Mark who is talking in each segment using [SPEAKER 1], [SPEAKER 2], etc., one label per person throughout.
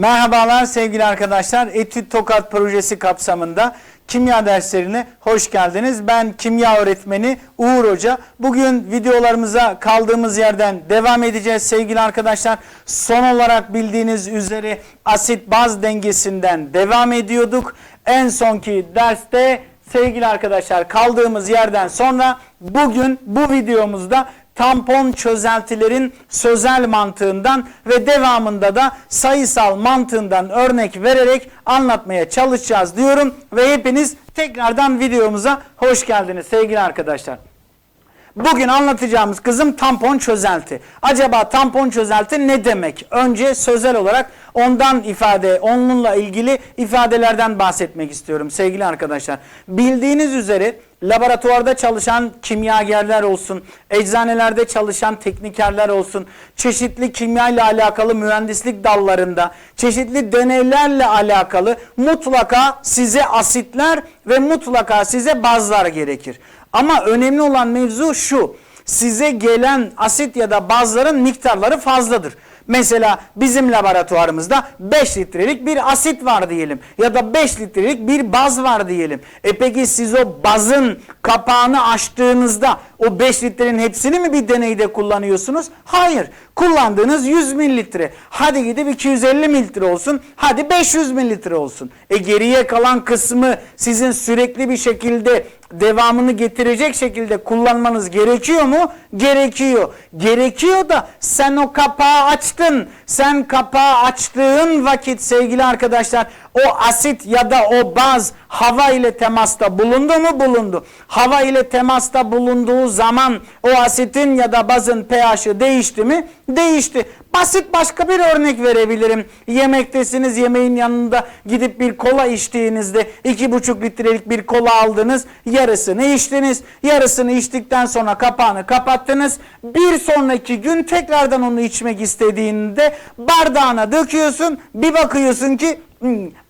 [SPEAKER 1] Merhabalar sevgili arkadaşlar. Etüt Tokat projesi kapsamında kimya derslerine hoş geldiniz. Ben kimya öğretmeni Uğur Hoca. Bugün videolarımıza kaldığımız yerden devam edeceğiz sevgili arkadaşlar. Son olarak bildiğiniz üzere asit baz dengesinden devam ediyorduk. En sonki derste sevgili arkadaşlar kaldığımız yerden sonra bugün bu videomuzda tampon çözeltilerin sözel mantığından ve devamında da sayısal mantığından örnek vererek anlatmaya çalışacağız diyorum ve hepiniz tekrardan videomuza hoş geldiniz sevgili arkadaşlar. Bugün anlatacağımız kızım tampon çözelti. Acaba tampon çözelti ne demek? Önce sözel olarak ondan ifade, onunla ilgili ifadelerden bahsetmek istiyorum sevgili arkadaşlar. Bildiğiniz üzere laboratuvarda çalışan kimyagerler olsun, eczanelerde çalışan teknikerler olsun, çeşitli kimya ile alakalı mühendislik dallarında, çeşitli deneylerle alakalı mutlaka size asitler ve mutlaka size bazlar gerekir. Ama önemli olan mevzu şu. Size gelen asit ya da bazların miktarları fazladır. Mesela bizim laboratuvarımızda 5 litrelik bir asit var diyelim ya da 5 litrelik bir baz var diyelim. E peki siz o bazın kapağını açtığınızda o 5 litrenin hepsini mi bir deneyde kullanıyorsunuz? Hayır. Kullandığınız 100 mililitre. Hadi gidip 250 mililitre olsun. Hadi 500 mililitre olsun. E geriye kalan kısmı sizin sürekli bir şekilde devamını getirecek şekilde kullanmanız gerekiyor mu? Gerekiyor. Gerekiyor da sen o kapağı açtın. Sen kapağı açtığın vakit sevgili arkadaşlar o asit ya da o baz hava ile temasta bulundu mu? Bulundu. Hava ile temasta bulunduğu zaman o asitin ya da bazın pH'i değişti mi? Değişti. Basit başka bir örnek verebilirim. Yemektesiniz yemeğin yanında gidip bir kola içtiğinizde iki buçuk litrelik bir kola aldınız. Yarısını içtiniz. Yarısını içtikten sonra kapağını kapattınız. Bir sonraki gün tekrardan onu içmek istediğinde bardağına döküyorsun. Bir bakıyorsun ki "Hmm,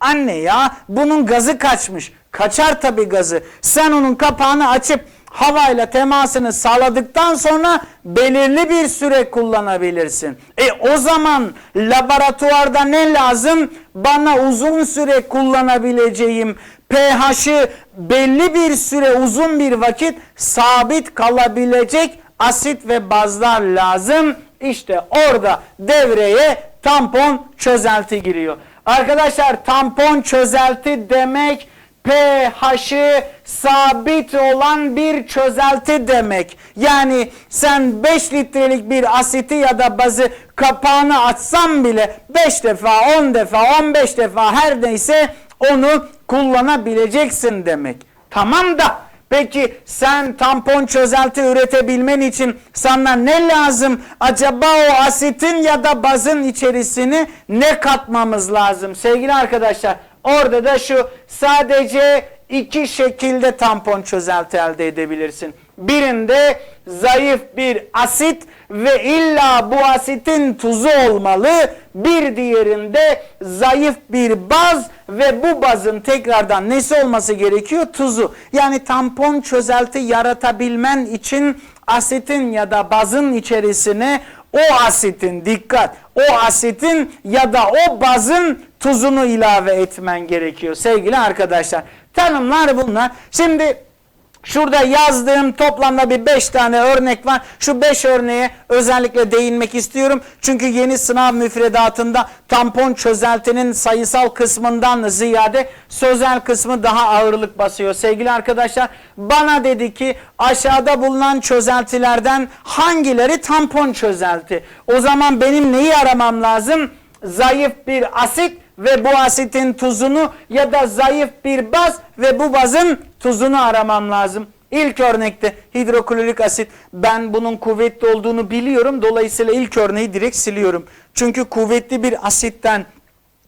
[SPEAKER 1] anne ya bunun gazı kaçmış. Kaçar tabi gazı. Sen onun kapağını açıp havayla temasını sağladıktan sonra belirli bir süre kullanabilirsin. E o zaman laboratuvarda ne lazım? Bana uzun süre kullanabileceğim pH'ı belli bir süre uzun bir vakit sabit kalabilecek asit ve bazlar lazım. İşte orada devreye tampon çözelti giriyor. Arkadaşlar tampon çözelti demek pH'i sabit olan bir çözelti demek. Yani sen 5 litrelik bir asiti ya da bazı kapağını açsan bile 5 defa, 10 defa, 15 defa her neyse onu kullanabileceksin demek. Tamam da Peki sen tampon çözelti üretebilmen için sana ne lazım? Acaba o asitin ya da bazın içerisine ne katmamız lazım? Sevgili arkadaşlar orada da şu sadece iki şekilde tampon çözelti elde edebilirsin. Birinde zayıf bir asit ve illa bu asitin tuzu olmalı. Bir diğerinde zayıf bir baz ve bu bazın tekrardan nesi olması gerekiyor? Tuzu. Yani tampon çözelti yaratabilmen için asitin ya da bazın içerisine o asitin dikkat o asitin ya da o bazın tuzunu ilave etmen gerekiyor sevgili arkadaşlar. Tanımlar bunlar. Şimdi Şurada yazdığım toplamda bir 5 tane örnek var. Şu 5 örneğe özellikle değinmek istiyorum. Çünkü yeni sınav müfredatında tampon çözeltinin sayısal kısmından ziyade sözel kısmı daha ağırlık basıyor. Sevgili arkadaşlar bana dedi ki aşağıda bulunan çözeltilerden hangileri tampon çözelti? O zaman benim neyi aramam lazım? Zayıf bir asit ve bu asitin tuzunu ya da zayıf bir baz ve bu bazın tuzunu aramam lazım. İlk örnekte hidroklorik asit ben bunun kuvvetli olduğunu biliyorum. Dolayısıyla ilk örneği direkt siliyorum. Çünkü kuvvetli bir asitten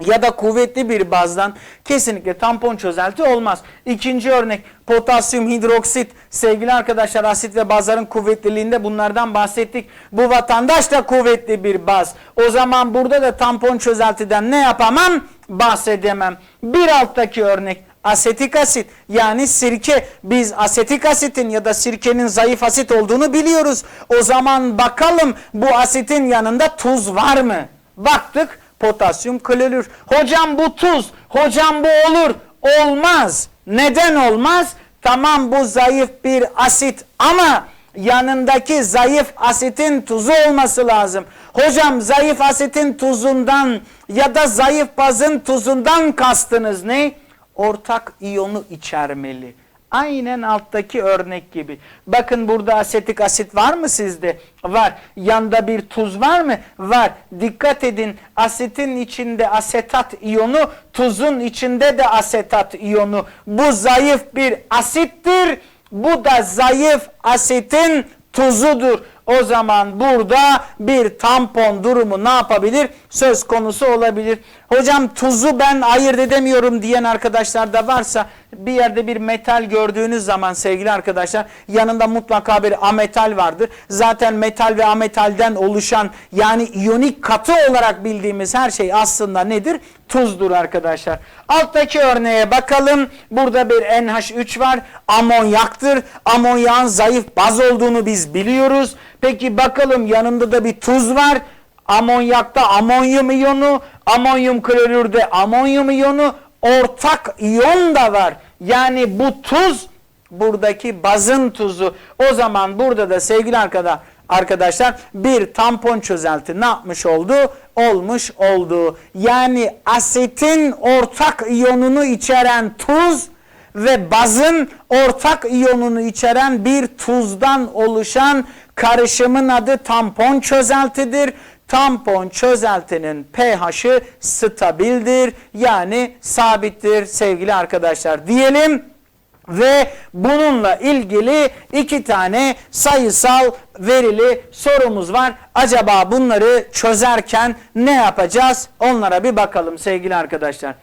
[SPEAKER 1] ya da kuvvetli bir bazdan kesinlikle tampon çözelti olmaz. İkinci örnek potasyum hidroksit. Sevgili arkadaşlar asit ve bazların kuvvetliliğinde bunlardan bahsettik. Bu vatandaş da kuvvetli bir baz. O zaman burada da tampon çözeltiden ne yapamam? Bahsedemem. Bir alttaki örnek asetik asit yani sirke biz asetik asitin ya da sirkenin zayıf asit olduğunu biliyoruz. O zaman bakalım bu asitin yanında tuz var mı? Baktık potasyum klorür. Hocam bu tuz, hocam bu olur. Olmaz. Neden olmaz? Tamam bu zayıf bir asit ama yanındaki zayıf asitin tuzu olması lazım. Hocam zayıf asitin tuzundan ya da zayıf bazın tuzundan kastınız ne? Ortak iyonu içermeli. Aynen alttaki örnek gibi. Bakın burada asetik asit var mı sizde? Var. Yanda bir tuz var mı? Var. Dikkat edin asetin içinde asetat iyonu, tuzun içinde de asetat iyonu. Bu zayıf bir asittir. Bu da zayıf asetin tuzudur. O zaman burada bir tampon durumu ne yapabilir? Söz konusu olabilir. Hocam tuzu ben ayırt edemiyorum diyen arkadaşlar da varsa bir yerde bir metal gördüğünüz zaman sevgili arkadaşlar yanında mutlaka bir ametal vardır. Zaten metal ve ametalden oluşan yani iyonik katı olarak bildiğimiz her şey aslında nedir? Tuzdur arkadaşlar. Alttaki örneğe bakalım. Burada bir NH3 var. Amonyaktır. Amonyağın zayıf baz olduğunu biz biliyoruz. Peki bakalım yanında da bir tuz var. Amonyakta amonyum iyonu, amonyum klorürde amonyum iyonu, ortak iyon da var. Yani bu tuz buradaki bazın tuzu. O zaman burada da sevgili arkadaşlar arkadaşlar bir tampon çözelti ne yapmış oldu? Olmuş oldu. Yani asetin ortak iyonunu içeren tuz ve bazın ortak iyonunu içeren bir tuzdan oluşan karışımın adı tampon çözeltidir. Tampon çözeltinin pH'i stabildir yani sabittir sevgili arkadaşlar diyelim. Ve bununla ilgili iki tane sayısal verili sorumuz var. Acaba bunları çözerken ne yapacağız? Onlara bir bakalım sevgili arkadaşlar.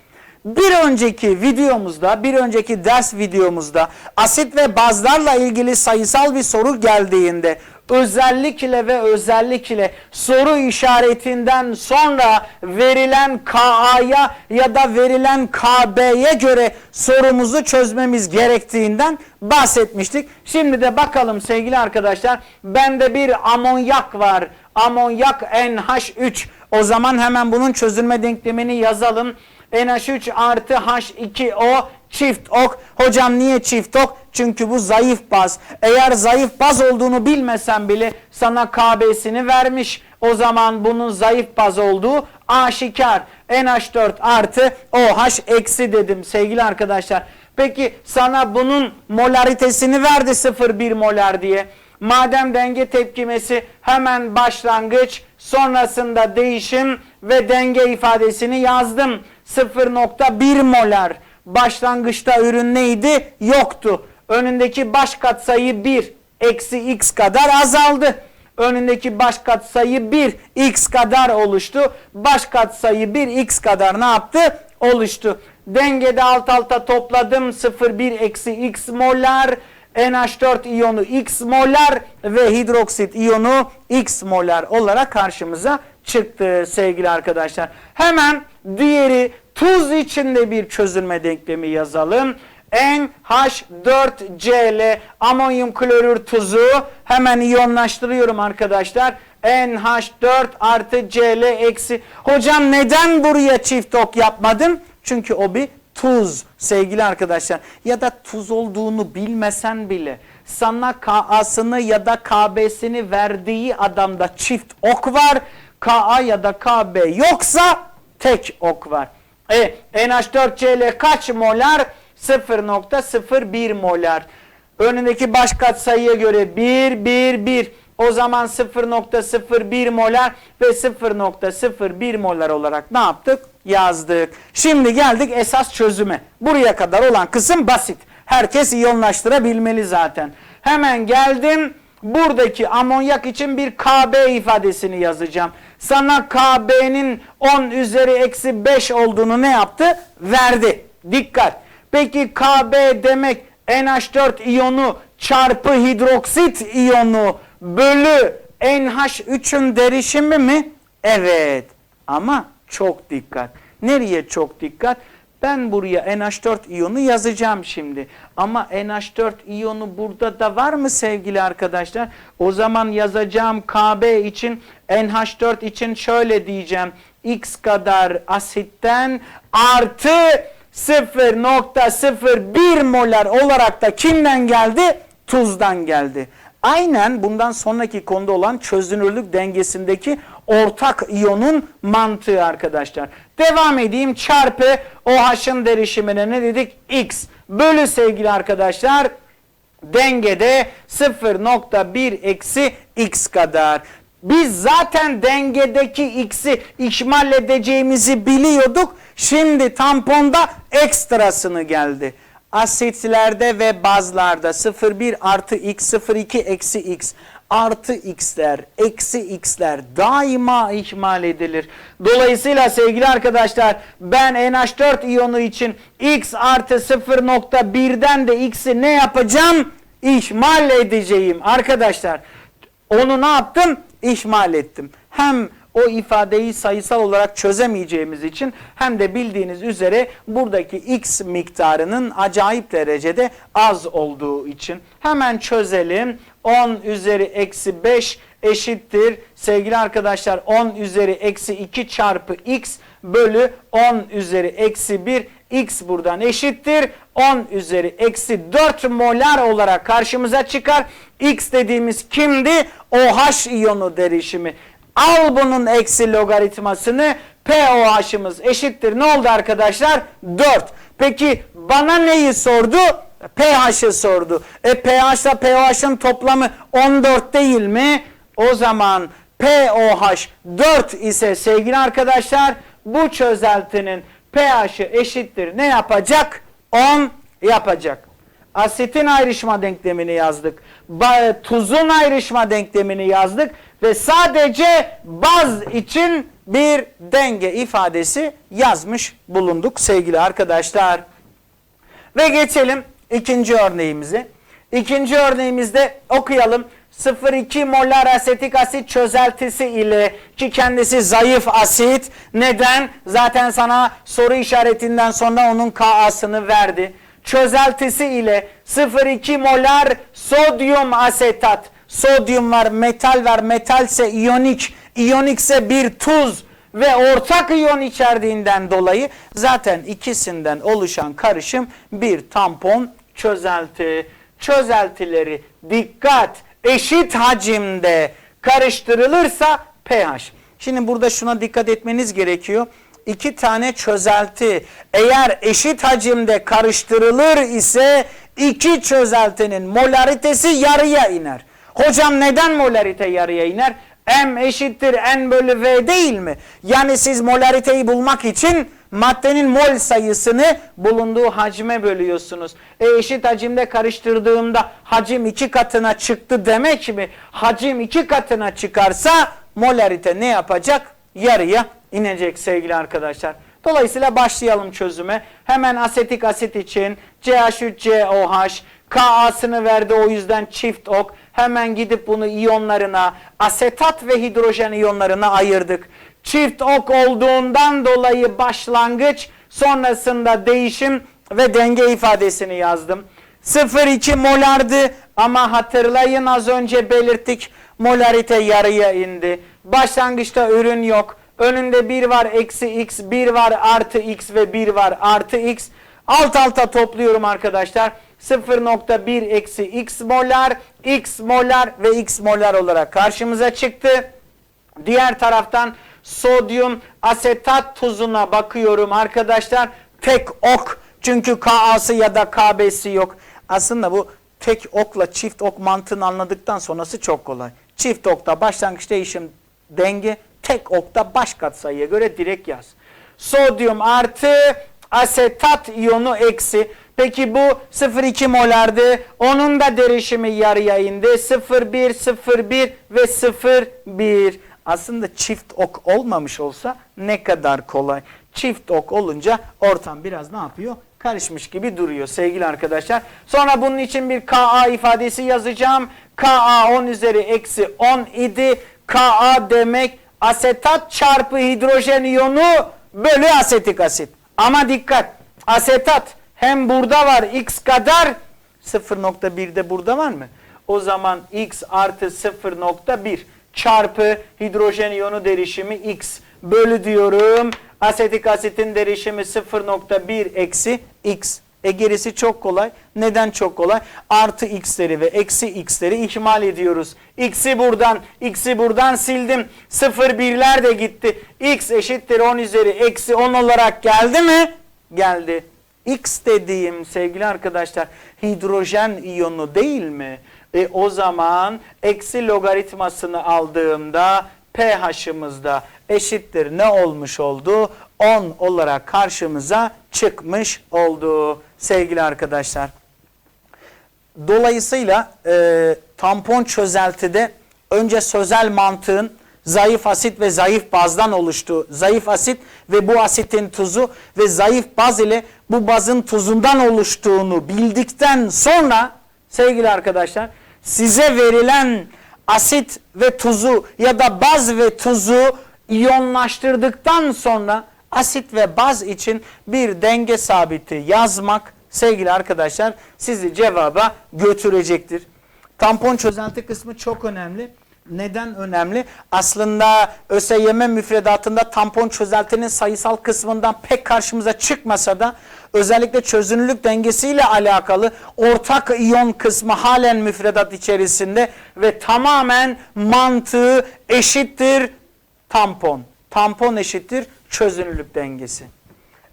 [SPEAKER 1] Bir önceki videomuzda, bir önceki ders videomuzda asit ve bazlarla ilgili sayısal bir soru geldiğinde özellikle ve özellikle soru işaretinden sonra verilen KA'ya ya da verilen KB'ye göre sorumuzu çözmemiz gerektiğinden bahsetmiştik. Şimdi de bakalım sevgili arkadaşlar bende bir amonyak var. Amonyak NH3. O zaman hemen bunun çözülme denklemini yazalım. NH3 artı H2O çift ok. Hocam niye çift ok? Çünkü bu zayıf baz. Eğer zayıf baz olduğunu bilmesen bile sana KB'sini vermiş. O zaman bunun zayıf baz olduğu aşikar. NH4 artı OH eksi dedim sevgili arkadaşlar. Peki sana bunun molaritesini verdi 0,1 molar diye. Madem denge tepkimesi hemen başlangıç sonrasında değişim ve denge ifadesini yazdım. 0.1 molar. Başlangıçta ürün neydi? Yoktu. Önündeki baş katsayı 1 eksi x kadar azaldı. Önündeki baş katsayı 1 x kadar oluştu. Baş katsayı 1 x kadar ne yaptı? Oluştu. Dengede alt alta topladım 0,1 eksi x molar. NH4 iyonu x molar ve hidroksit iyonu x molar olarak karşımıza çıktı sevgili arkadaşlar. Hemen diğeri tuz içinde bir çözülme denklemi yazalım. NH4Cl amonyum klorür tuzu hemen iyonlaştırıyorum arkadaşlar. NH4 artı Cl eksi. Hocam neden buraya çift ok yapmadım? Çünkü o bir tuz sevgili arkadaşlar. Ya da tuz olduğunu bilmesen bile sana Ka'sını ya da KB'sini verdiği adamda çift ok var. Ka ya da KB yoksa tek ok var. E, NH4Cl kaç molar? 0.01 molar. Önündeki baş katsayıya göre 1, 1, 1. O zaman 0.01 molar ve 0.01 molar olarak ne yaptık? Yazdık. Şimdi geldik esas çözüme. Buraya kadar olan kısım basit. Herkes iyonlaştırabilmeli zaten. Hemen geldim. Buradaki amonyak için bir KB ifadesini yazacağım. Sana KB'nin 10 üzeri eksi 5 olduğunu ne yaptı? Verdi. Dikkat. Peki KB demek NH4 iyonu çarpı hidroksit iyonu bölü NH3'ün derişimi mi? Evet. Ama çok dikkat. Nereye çok dikkat? Ben buraya NH4 iyonu yazacağım şimdi. Ama NH4 iyonu burada da var mı sevgili arkadaşlar? O zaman yazacağım KB için NH4 için şöyle diyeceğim. x kadar asitten artı 0.01 molar olarak da kimden geldi? Tuzdan geldi. Aynen bundan sonraki konuda olan çözünürlük dengesindeki ortak iyonun mantığı arkadaşlar. Devam edeyim çarpı OH'ın derişimine ne dedik? X bölü sevgili arkadaşlar dengede 0.1 eksi x kadar. Biz zaten dengedeki x'i ikmal edeceğimizi biliyorduk. Şimdi tamponda ekstrasını geldi. Asitlerde ve bazlarda 0,1 artı x 0,2 eksi x artı x'ler, eksi x'ler daima ihmal edilir. Dolayısıyla sevgili arkadaşlar ben NH4 iyonu için x artı 0.1'den de x'i ne yapacağım? İhmal edeceğim arkadaşlar. Onu ne yaptım? İhmal ettim. Hem o ifadeyi sayısal olarak çözemeyeceğimiz için hem de bildiğiniz üzere buradaki x miktarının acayip derecede az olduğu için. Hemen çözelim. 10 üzeri eksi 5 eşittir. Sevgili arkadaşlar 10 üzeri eksi 2 çarpı x bölü 10 üzeri eksi 1 x buradan eşittir. 10 üzeri eksi 4 molar olarak karşımıza çıkar. X dediğimiz kimdi? OH iyonu derişimi. Al bunun eksi logaritmasını POH'ımız eşittir. Ne oldu arkadaşlar? 4. Peki bana neyi sordu? pH'ı sordu. E pH ile pH'ın toplamı 14 değil mi? O zaman pOH 4 ise sevgili arkadaşlar bu çözeltinin pH'ı eşittir. Ne yapacak? 10 yapacak. Asitin ayrışma denklemini yazdık. Tuzun ayrışma denklemini yazdık ve sadece baz için bir denge ifadesi yazmış bulunduk sevgili arkadaşlar. Ve geçelim ikinci örneğimize. İkinci örneğimizde okuyalım. 0,2 molar asetik asit çözeltisi ile ki kendisi zayıf asit. Neden? Zaten sana soru işaretinden sonra onun Ka'sını verdi. Çözeltisi ile 0,2 molar sodyum asetat. Sodyum var, metal var. Metalse iyonik, iyonikse bir tuz ve ortak iyon içerdiğinden dolayı zaten ikisinden oluşan karışım bir tampon çözelti. Çözeltileri dikkat eşit hacimde karıştırılırsa pH. Şimdi burada şuna dikkat etmeniz gerekiyor. İki tane çözelti eğer eşit hacimde karıştırılır ise iki çözeltinin molaritesi yarıya iner. Hocam neden molarite yarıya iner? M eşittir N bölü V değil mi? Yani siz molariteyi bulmak için maddenin mol sayısını bulunduğu hacme bölüyorsunuz. E eşit hacimde karıştırdığımda hacim iki katına çıktı demek mi? Hacim iki katına çıkarsa molarite ne yapacak? Yarıya inecek sevgili arkadaşlar. Dolayısıyla başlayalım çözüme. Hemen asetik asit için CH3COH Ka'sını verdi o yüzden çift ok. Hemen gidip bunu iyonlarına, asetat ve hidrojen iyonlarına ayırdık. Çift ok olduğundan dolayı başlangıç, sonrasında değişim ve denge ifadesini yazdım. 0,2 molardı ama hatırlayın az önce belirttik molarite yarıya indi. Başlangıçta ürün yok. Önünde 1 var eksi x, 1 var artı x ve 1 var artı x. Alt alta topluyorum arkadaşlar. 0.1 eksi x molar, x molar ve x molar olarak karşımıza çıktı. Diğer taraftan sodyum asetat tuzuna bakıyorum arkadaşlar. Tek ok çünkü Ka'sı ya da KB'si yok. Aslında bu tek okla çift ok mantığını anladıktan sonrası çok kolay. Çift okta başlangıç değişim denge, tek okta baş katsayıya göre direkt yaz. Sodyum artı asetat iyonu eksi. Peki bu 0,2 molardı. Onun da derişimi yarıya indi. 0,1, 0,1 ve 0,1. Aslında çift ok olmamış olsa ne kadar kolay. Çift ok olunca ortam biraz ne yapıyor? Karışmış gibi duruyor sevgili arkadaşlar. Sonra bunun için bir Ka ifadesi yazacağım. Ka 10 üzeri eksi 10 idi. Ka demek asetat çarpı hidrojen iyonu bölü asetik asit. Ama dikkat asetat hem burada var x kadar 0.1'de burada var mı? O zaman x artı 0.1 çarpı hidrojen iyonu derişimi x bölü diyorum. Asetik asitin derişimi 0.1 eksi x. E gerisi çok kolay. Neden çok kolay? Artı x'leri ve eksi x'leri ihmal ediyoruz. X'i buradan, x'i buradan sildim. 0 birler de gitti. x eşittir 10 üzeri eksi 10 olarak geldi mi? Geldi. X dediğim sevgili arkadaşlar hidrojen iyonu değil mi? E o zaman eksi logaritmasını aldığımda pH'ımızda eşittir ne olmuş oldu? 10 olarak karşımıza çıkmış oldu sevgili arkadaşlar. Dolayısıyla e, tampon çözeltide önce sözel mantığın zayıf asit ve zayıf bazdan oluştuğu, zayıf asit ve bu asitin tuzu ve zayıf baz ile bu bazın tuzundan oluştuğunu bildikten sonra sevgili arkadaşlar size verilen asit ve tuzu ya da baz ve tuzu iyonlaştırdıktan sonra asit ve baz için bir denge sabiti yazmak sevgili arkadaşlar sizi cevaba götürecektir. Tampon çözelti kısmı çok önemli. Neden önemli? Aslında ÖSYM müfredatında tampon çözeltinin sayısal kısmından pek karşımıza çıkmasa da özellikle çözünürlük dengesiyle alakalı ortak iyon kısmı halen müfredat içerisinde ve tamamen mantığı eşittir tampon. Tampon eşittir çözünürlük dengesi.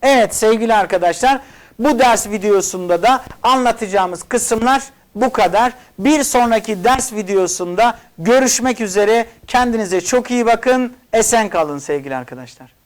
[SPEAKER 1] Evet sevgili arkadaşlar bu ders videosunda da anlatacağımız kısımlar bu kadar. Bir sonraki ders videosunda görüşmek üzere. Kendinize çok iyi bakın. Esen kalın sevgili arkadaşlar.